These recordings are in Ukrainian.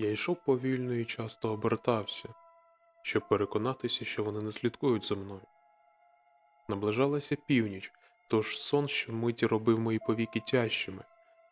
Я йшов повільно і часто обертався, щоб переконатися, що вони не слідкують за мною. Наближалася північ, тож сон щомиті робив мої повіки тяжчими,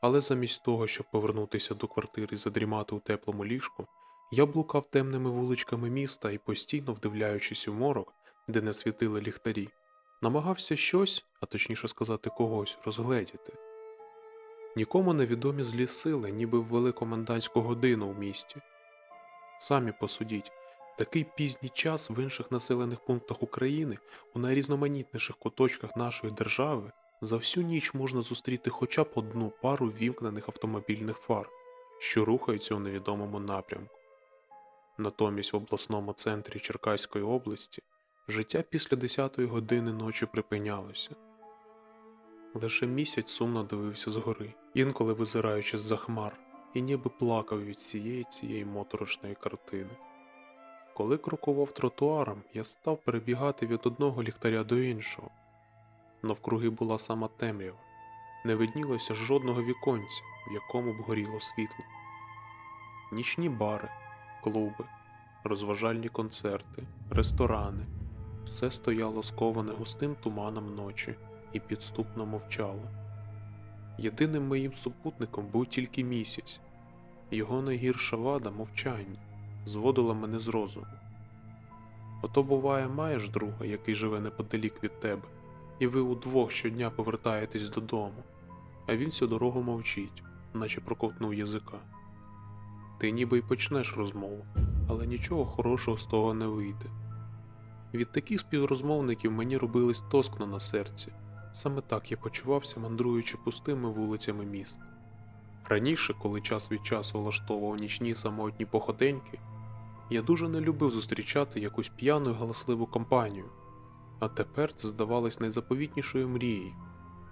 але замість того, щоб повернутися до квартири і задрімати у теплому ліжку, я блукав темними вуличками міста і постійно вдивляючись у морок, де не світили ліхтарі, намагався щось, а точніше сказати когось, розгледіти. Нікому невідомі злі сили, ніби ввели комендантську годину в місті. Самі посудіть, такий пізній час в інших населених пунктах України, у найрізноманітніших куточках нашої держави, за всю ніч можна зустріти хоча б одну пару вімкнених автомобільних фар, що рухаються у невідомому напрямку. Натомість в обласному центрі Черкаської області життя після 10-ї години ночі припинялося. Лише місяць сумно дивився згори, інколи визираючи з-за хмар, і ніби плакав від цієї цієї моторошної картини. Коли крокував тротуаром, я став перебігати від одного ліхтаря до іншого. Навкруги була сама темрява, не виднілося жодного віконця, в якому б горіло світло. Нічні бари, клуби, розважальні концерти, ресторани все стояло сковане густим туманом ночі і підступно мовчало. Єдиним моїм супутником був тільки місяць, його найгірша вада мовчання зводила мене з розуму. Ото буває, маєш друга, який живе неподалік від тебе, і ви удвох щодня повертаєтесь додому, а він всю дорогу мовчить, наче проковтнув язика. Ти ніби й почнеш розмову, але нічого хорошого з того не вийде. Від таких співрозмовників мені робилось тоскно на серці. Саме так я почувався, мандруючи пустими вулицями міста. Раніше, коли час від часу влаштовував нічні самотні походеньки, я дуже не любив зустрічати якусь п'яну і галасливу компанію, а тепер це здавалось найзаповітнішою мрією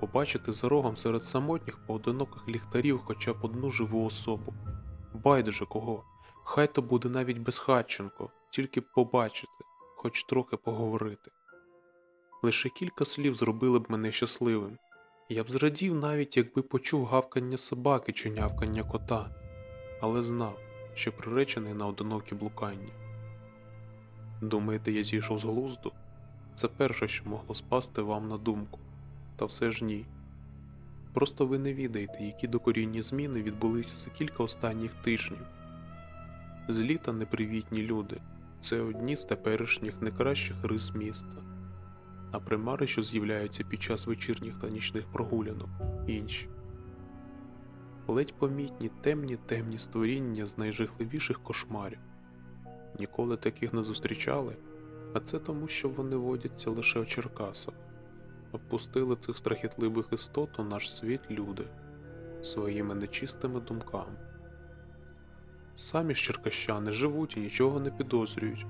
побачити за рогом серед самотніх поодиноких ліхтарів хоча б одну живу особу. Байдуже кого, хай то буде навіть безхатченко, тільки побачити, хоч трохи поговорити. Лише кілька слів зробили б мене щасливим. Я б зрадів навіть, якби почув гавкання собаки чи нявкання кота, але знав, що приречений на одинокі блукання. Думаєте, я зійшов з глузду? Це перше, що могло спасти вам на думку, та все ж ні. Просто ви не відаєте, які докорінні зміни відбулися за кілька останніх тижнів. Злі та непривітні люди це одні з теперішніх найкращих рис міста а примари, що з'являються під час вечірніх та нічних прогулянок, інші. Ледь помітні темні темні створіння з найжахливіших кошмарів. Ніколи таких не зустрічали, а це тому, що вони водяться лише в Черкасах. Впустили цих страхітливих істот у наш світ люди своїми нечистими думками. Самі ж черкащани живуть і нічого не підозрюють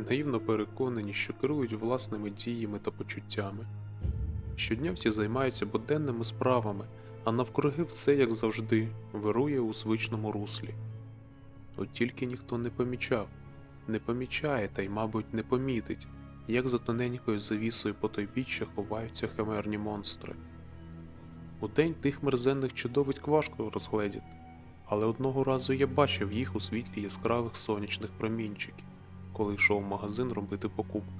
наївно переконані, що керують власними діями та почуттями. Щодня всі займаються буденними справами, а навкруги все, як завжди, вирує у звичному руслі. От тільки ніхто не помічав, не помічає та й, мабуть, не помітить, як за тоненькою завісою по той біччя ховаються химерні монстри. У день тих мерзенних чудовиськ важко розгледіти, але одного разу я бачив їх у світлі яскравих сонячних промінчиків коли йшов в магазин робити покупки.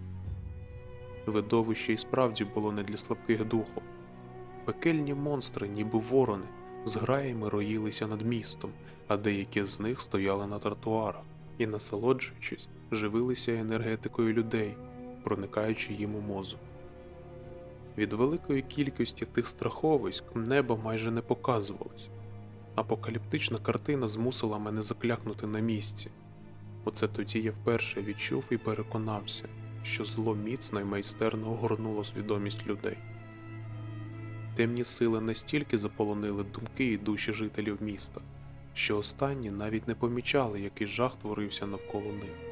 Видовище і справді було не для слабких духом. Пекельні монстри, ніби ворони, з граями роїлися над містом, а деякі з них стояли на тротуарах і, насолоджуючись, живилися енергетикою людей, проникаючи їм у мозок. Від великої кількості тих страховиськ небо майже не показувалось. Апокаліптична картина змусила мене заклякнути на місці. Оце тоді я вперше відчув і переконався, що зло міцно й майстерно огорнуло свідомість людей. Темні сили настільки заполонили думки і душі жителів міста, що останні навіть не помічали, який жах творився навколо них.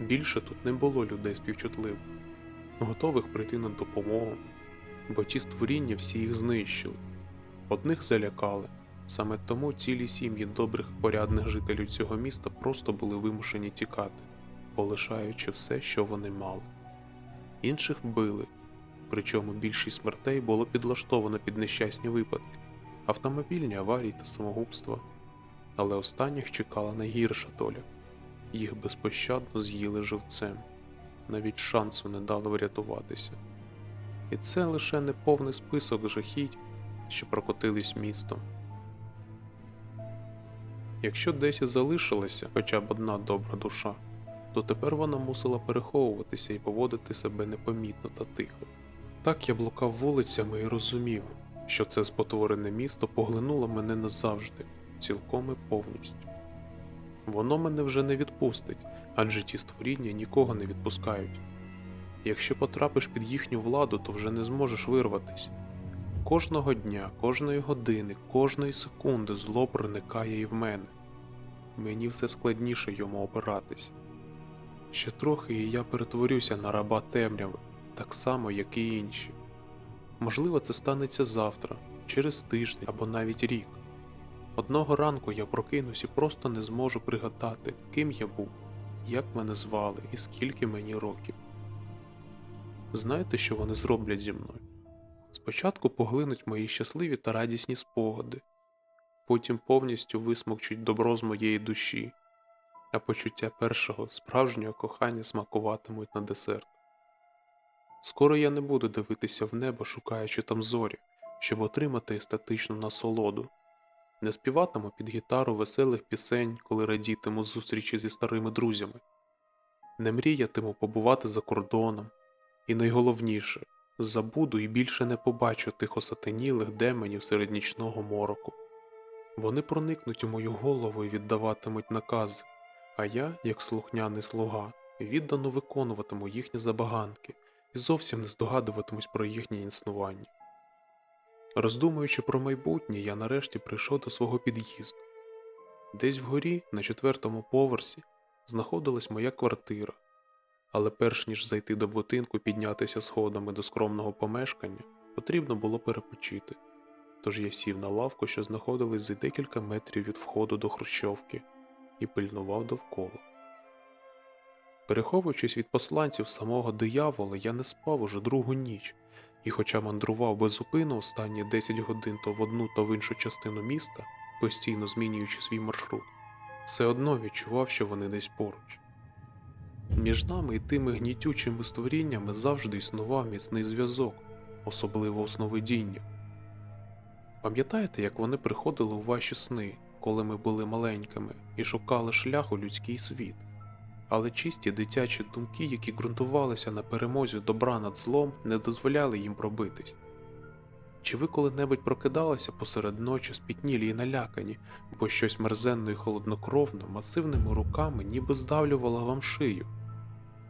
Більше тут не було людей співчутливих, готових прийти на допомогу, бо ті створіння всі їх знищили, одних залякали, Саме тому цілі сім'ї добрих порядних жителів цього міста просто були вимушені тікати, полишаючи все, що вони мали. Інших вбили, причому більшість смертей було підлаштовано під нещасні випадки, автомобільні аварії та самогубства. але останніх чекала найгірша доля. Їх безпощадно з'їли живцем, навіть шансу не дали врятуватися. І це лише не повний список жахіть, що прокотились містом. Якщо десь і залишилася хоча б одна добра душа, то тепер вона мусила переховуватися і поводити себе непомітно та тихо. Так я блукав вулицями і розумів, що це спотворене місто поглинуло мене назавжди, цілком і повністю. Воно мене вже не відпустить, адже ті створіння нікого не відпускають. Якщо потрапиш під їхню владу, то вже не зможеш вирватись. Кожного дня, кожної години, кожної секунди зло проникає і в мене. Мені все складніше йому опиратись. Ще трохи і я перетворюся на раба темряви, так само, як і інші. Можливо, це станеться завтра, через тиждень або навіть рік. Одного ранку я прокинусь і просто не зможу пригадати, ким я був, як мене звали і скільки мені років. Знаєте, що вони зроблять зі мною? Спочатку поглинуть мої щасливі та радісні спогади, потім повністю висмокчуть добро з моєї душі, а почуття першого справжнього кохання смакуватимуть на десерт. Скоро я не буду дивитися в небо, шукаючи там зорі, щоб отримати естетичну насолоду. Не співатиму під гітару веселих пісень, коли радітиму зустрічі зі старими друзями. Не мріятиму побувати за кордоном. І найголовніше, забуду і більше не побачу тих осатанілих демонів серед нічного мороку. Вони проникнуть у мою голову і віддаватимуть накази, а я, як слухняний слуга, віддано виконуватиму їхні забаганки і зовсім не здогадуватимусь про їхнє існування. Роздумуючи про майбутнє, я нарешті прийшов до свого під'їзду. Десь вгорі, на четвертому поверсі, знаходилась моя квартира, але перш ніж зайти до будинку піднятися сходами до скромного помешкання, потрібно було перепочити. Тож я сів на лавку, що знаходилась за декілька метрів від входу до хрущовки, і пильнував довкола. Переховуючись від посланців самого диявола, я не спав уже другу ніч, і хоча мандрував без зупину останні 10 годин то в одну, то в іншу частину міста, постійно змінюючи свій маршрут, все одно відчував, що вони десь поруч. Між нами і тими гнітючими створіннями завжди існував міцний зв'язок, особливо у сновидіннях. Пам'ятаєте, як вони приходили у ваші сни, коли ми були маленькими, і шукали шлях у людський світ? Але чисті дитячі думки, які ґрунтувалися на перемозі добра над злом, не дозволяли їм пробитись. Чи ви коли-небудь прокидалися посеред ночі спітнілі і налякані, бо щось мерзенно і холоднокровно, масивними руками ніби здавлювало вам шию,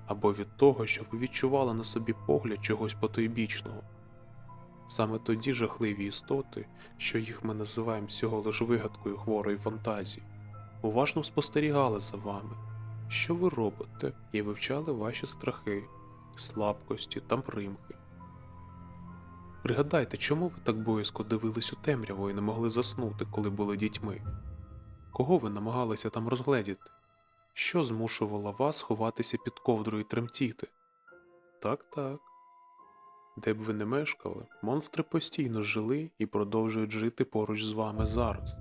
або від того, що ви відчували на собі погляд чогось потойбічного? Саме тоді жахливі істоти, що їх ми називаємо всього лиш вигадкою хворої фантазії, уважно спостерігали за вами, що ви робите, і вивчали ваші страхи, слабкості та примхи. Пригадайте, чому ви так боязко дивились у темряву і не могли заснути, коли були дітьми? Кого ви намагалися там розгледіти? Що змушувало вас ховатися під ковдрою тремтіти? Так, так. Де б ви не мешкали, монстри постійно жили і продовжують жити поруч з вами зараз,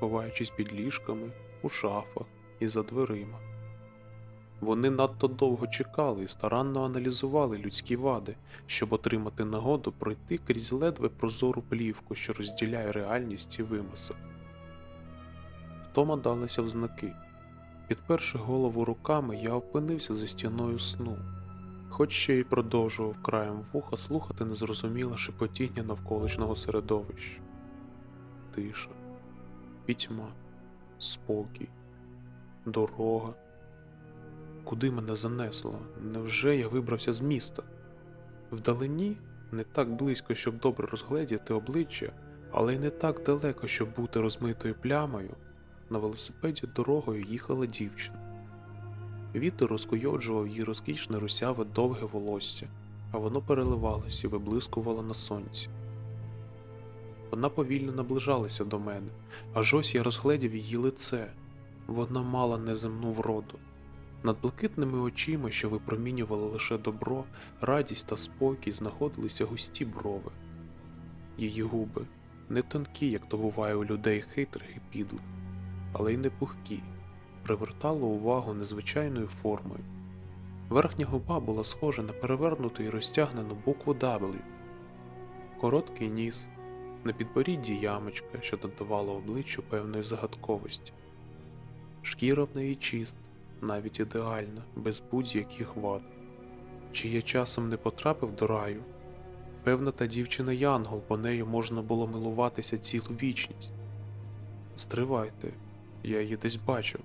ховаючись під ліжками, у шафах і за дверима. Вони надто довго чекали і старанно аналізували людські вади, щоб отримати нагоду пройти крізь ледве прозору плівку, що розділяє реальність і вимисел. Втома далася в знаки. Підперши голову руками, я опинився за стіною сну, хоч ще й продовжував краєм вуха слухати незрозуміле шепотіння навколишнього середовища. Тиша, пітьма, спокій, дорога. Куди мене занесло? Невже я вибрався з міста? Вдалині не так близько, щоб добре розгледіти обличчя, але й не так далеко, щоб бути розмитою плямою. На велосипеді дорогою їхала дівчина. Вітер розкуйоджував її розкішне русяве довге волосся, а воно переливалось і виблискувало на сонці. Вона повільно наближалася до мене, аж ось я розгледів її лице. Вона мала неземну вроду. Над блакитними очима, що випромінювали лише добро, радість та спокій, знаходилися густі брови. Її губи не тонкі, як то буває у людей хитрих і підлих, але й не пухкі, привертало увагу незвичайною формою. Верхня губа була схожа на перевернуту і розтягнену букву W. Короткий ніс, на підборідді ямочка, що додавала обличчю певної загадковості. Шкіра в неї чиста, навіть ідеальна, без будь-яких вад. Чи я часом не потрапив до раю? Певно, та дівчина Янгол, бо нею можна було милуватися цілу вічність. Стривайте, я її десь бачив.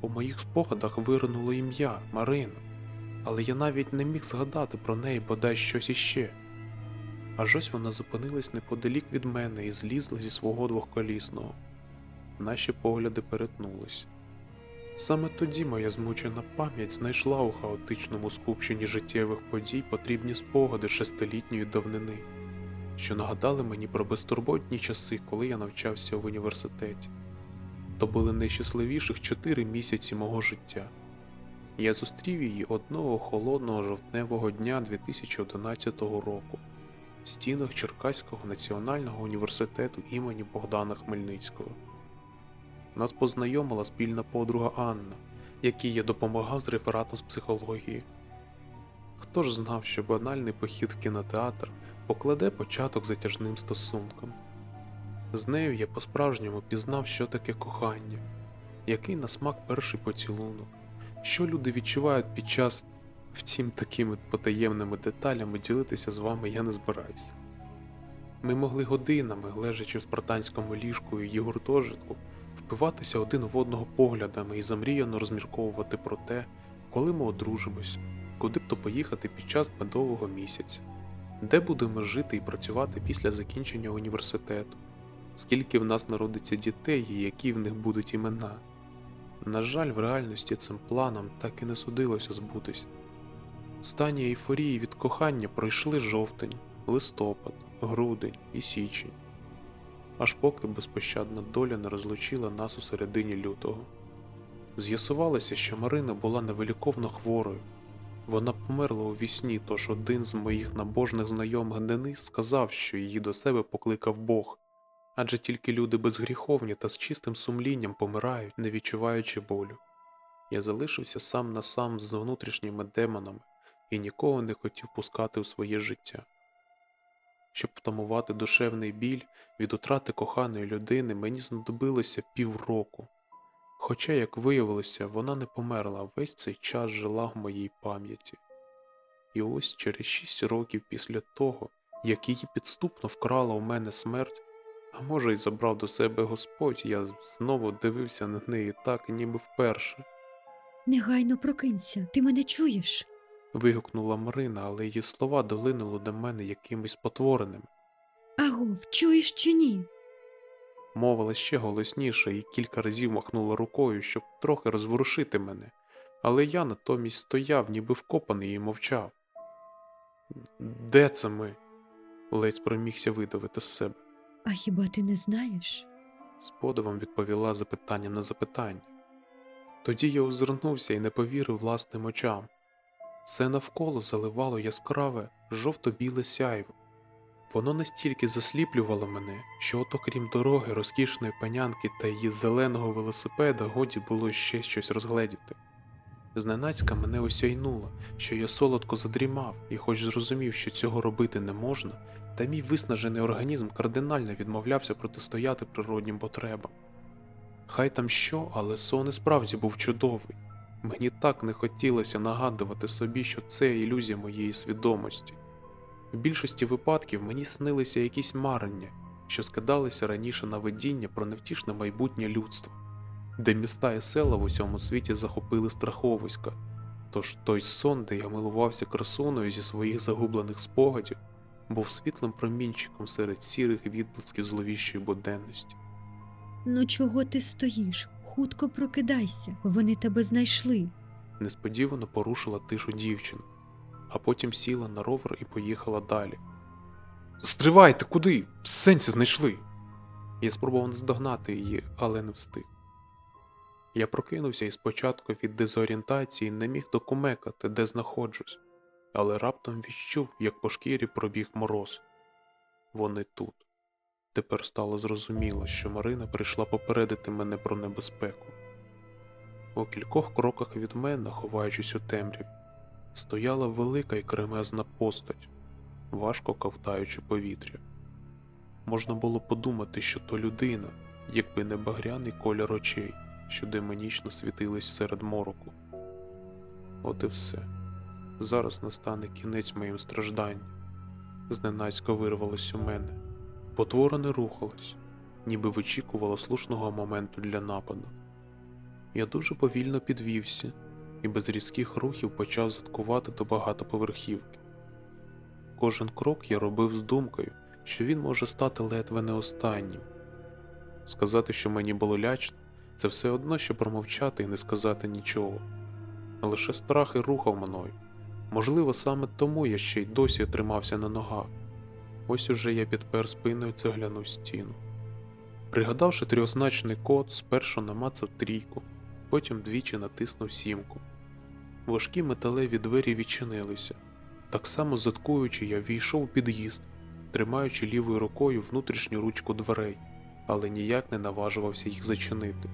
У моїх спогадах виринуло ім'я Марина, але я навіть не міг згадати про неї бодай щось іще. Аж ось вона зупинилась неподалік від мене і злізла зі свого двохколісного. Наші погляди перетнулись. Саме тоді моя змучена пам'ять знайшла у хаотичному скупченні життєвих подій потрібні спогади шестилітньої давнини, що нагадали мені про безтурботні часи, коли я навчався в університеті. То були найщасливіших чотири місяці мого життя. Я зустрів її одного холодного жовтневого дня 2011 року в стінах Черкаського національного університету імені Богдана Хмельницького. Нас познайомила спільна подруга Анна, якій я допомагав з рефератом з психології. Хто ж знав, що банальний похід в кінотеатр покладе початок затяжним стосункам? З нею я по-справжньому пізнав, що таке кохання, який на смак перший поцілунок, що люди відчувають під час, втім, такими потаємними деталями ділитися з вами я не збираюся. Ми могли годинами, лежачи в спартанському ліжку і її гуртожитку, впиватися один в одного поглядами і замріяно розмірковувати про те, коли ми одружимось, куди б то поїхати під час медового місяця, де будемо жити і працювати після закінчення університету, скільки в нас народиться дітей і які в них будуть імена. На жаль, в реальності цим планам так і не судилося збутись. Стані ейфорії від кохання пройшли жовтень, листопад, грудень і січень аж поки безпощадна доля не розлучила нас у середині лютого. З'ясувалося, що Марина була невиліковно хворою. Вона померла у вісні, тож один з моїх набожних знайомих Денис сказав, що її до себе покликав Бог, адже тільки люди безгріховні та з чистим сумлінням помирають, не відчуваючи болю. Я залишився сам на сам з внутрішніми демонами і нікого не хотів пускати у своє життя. Щоб втамувати душевний біль від утрати коханої людини, мені знадобилося півроку. Хоча, як виявилося, вона не померла, весь цей час жила в моїй пам'яті. І ось через шість років після того, як її підступно вкрала у мене смерть, а може й забрав до себе Господь, я знову дивився на неї так, ніби вперше. Негайно прокинься, ти мене чуєш? Вигукнула Марина, але її слова долинули до мене якимось потвореним. Агов, чуєш чи ні? мовила ще голосніше і кілька разів махнула рукою, щоб трохи розворушити мене, але я натомість стояв, ніби вкопаний і мовчав. Де це ми? ледь спромігся видавити з себе. А хіба ти не знаєш? З подивом відповіла запитанням на запитання. Тоді я озирнувся і не повірив власним очам. Все навколо заливало яскраве, жовто-біле сяйво. Воно настільки засліплювало мене, що от окрім дороги, розкішної панянки та її зеленого велосипеда годі було ще щось розгледіти. Зненацька мене осяйнуло, що я солодко задрімав і, хоч зрозумів, що цього робити не можна, та мій виснажений організм кардинально відмовлявся протистояти природнім потребам. Хай там що, але сон і справді був чудовий. Мені так не хотілося нагадувати собі, що це ілюзія моєї свідомості. В більшості випадків мені снилися якісь марення, що скидалися раніше на видіння про невтішне майбутнє людство, де міста і села в усьому світі захопили страховиська. Тож той сон, де я милувався красуною зі своїх загублених спогадів, був світлим промінчиком серед сірих відблисків зловіщої буденності. Ну чого ти стоїш? Хутко прокидайся, вони тебе знайшли. Несподівано порушила тишу дівчина, а потім сіла на ровер і поїхала далі. Стривайте, куди? Сенсі знайшли. Я спробував наздогнати її, але не встиг. Я прокинувся і спочатку від дезорієнтації не міг докумекати, де знаходжусь, але раптом відчув, як по шкірі пробіг мороз. Вони тут. Тепер стало зрозуміло, що Марина прийшла попередити мене про небезпеку. У кількох кроках від мене, ховаючись у темряві, стояла велика і кремезна постать, важко ковтаючи повітря. Можна було подумати, що то людина, якби не багряний колір очей, що демонічно світились серед мороку. От і все. Зараз настане кінець моїм стражданням. Зненацько вирвалось у мене. Потвора не рухалась, ніби вичікувала слушного моменту для нападу. Я дуже повільно підвівся і без різких рухів почав заткувати до багатоповерхівки. Кожен крок я робив з думкою, що він може стати ледве не останнім. Сказати, що мені було лячно, це все одно, що промовчати і не сказати нічого. Лише страх і рухав мною. Можливо, саме тому я ще й досі тримався на ногах. Ось уже я підпер спиною цегляну стіну. Пригадавши трьохзначний код, спершу намацав трійку, потім двічі натиснув сімку. Важкі металеві двері відчинилися. Так само заткуючи, я війшов у під'їзд, тримаючи лівою рукою внутрішню ручку дверей, але ніяк не наважувався їх зачинити.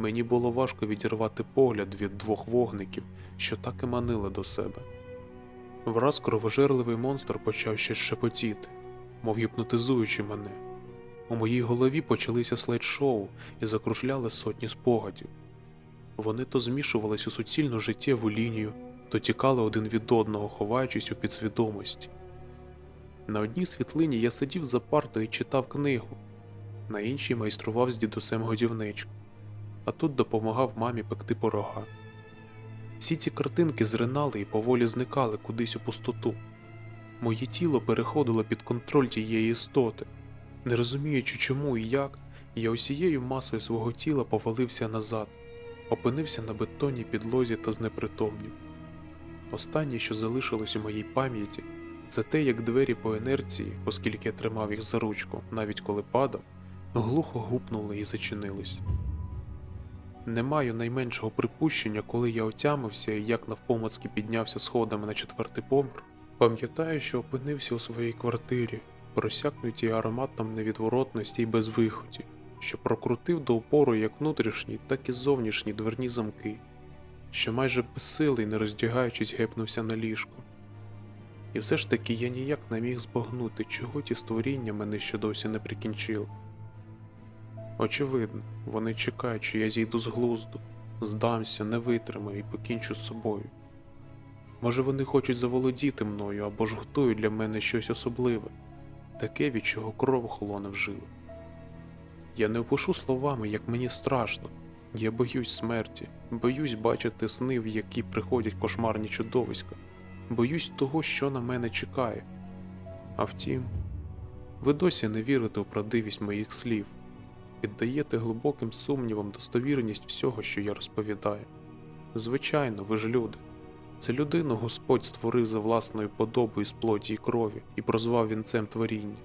Мені було важко відірвати погляд від двох вогників, що так і манили до себе. Враз кровожерливий монстр почав ще шепотіти, мов гіпнотизуючи мене. У моїй голові почалися слайд-шоу і закружляли сотні спогадів. Вони то змішувались у суцільну життєву лінію, то тікали один від одного, ховаючись у підсвідомості. На одній світлині я сидів за партою і читав книгу, на іншій майстрував з дідусем годівничку, а тут допомагав мамі пекти порога. Всі ці картинки зринали і поволі зникали кудись у пустоту. Моє тіло переходило під контроль тієї істоти. Не розуміючи, чому і як, я усією масою свого тіла повалився назад, опинився на бетонній підлозі та знепритомнів. Останнє, що залишилось у моїй пам'яті, це те, як двері по інерції, оскільки я тримав їх за ручку, навіть коли падав, глухо гупнули і зачинились. Не маю найменшого припущення, коли я отямився і як навпомацки піднявся сходами на четвертий поверх. Пам'ятаю, що опинився у своїй квартирі, просякнутій ароматом невідворотності й безвиході, що прокрутив до упору як внутрішні, так і зовнішні дверні замки, що майже безсилий, не роздягаючись, гепнувся на ліжко. І все ж таки я ніяк не міг збагнути, чого ті створіння мене ще досі не прикінчили. Очевидно, вони чекають, що я зійду з глузду, здамся, не витримаю і покінчу з собою. Може, вони хочуть заволодіти мною або ж готують для мене щось особливе, таке, від чого кров холоне в жилах. Я не опишу словами, як мені страшно. Я боюсь смерті, боюсь бачити сни, в які приходять кошмарні чудовиська, боюсь того, що на мене чекає. А втім, ви досі не вірите у правдивість моїх слів, піддаєте глибоким сумнівам достовірність всього, що я розповідаю. Звичайно, ви ж люди. Це людину Господь створив за власною подобою з плоті і крові і прозвав вінцем творіння.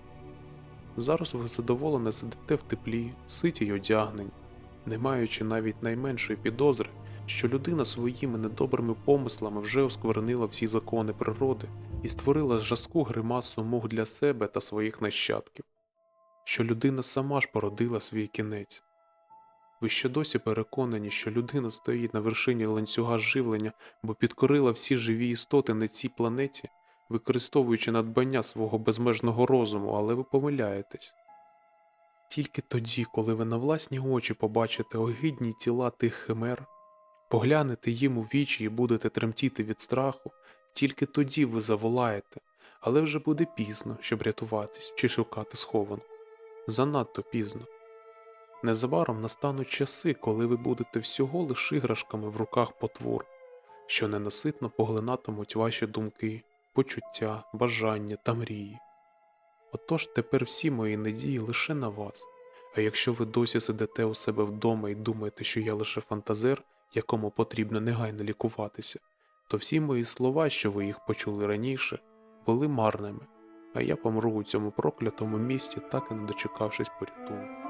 Зараз ви задоволено сидите в теплі, ситі й одягнені, не маючи навіть найменшої підозри, що людина своїми недобрими помислами вже осквернила всі закони природи і створила жаску гримасу мух для себе та своїх нащадків, що людина сама ж породила свій кінець. Ви ще досі переконані, що людина стоїть на вершині ланцюга живлення, бо підкорила всі живі істоти на цій планеті, використовуючи надбання свого безмежного розуму, але ви помиляєтесь. Тільки тоді, коли ви на власні очі побачите огидні тіла тих химер, поглянете їм у вічі і будете тремтіти від страху, тільки тоді ви заволаєте, але вже буде пізно, щоб рятуватись чи шукати схованку. Занадто пізно. Незабаром настануть часи, коли ви будете всього лиш іграшками в руках потвор, що ненаситно поглинатимуть ваші думки, почуття, бажання та мрії. Отож тепер всі мої надії лише на вас. А якщо ви досі сидите у себе вдома і думаєте, що я лише фантазер, якому потрібно негайно лікуватися, то всі мої слова, що ви їх почули раніше, були марними, а я помру у цьому проклятому місті, так і не дочекавшись порятунку.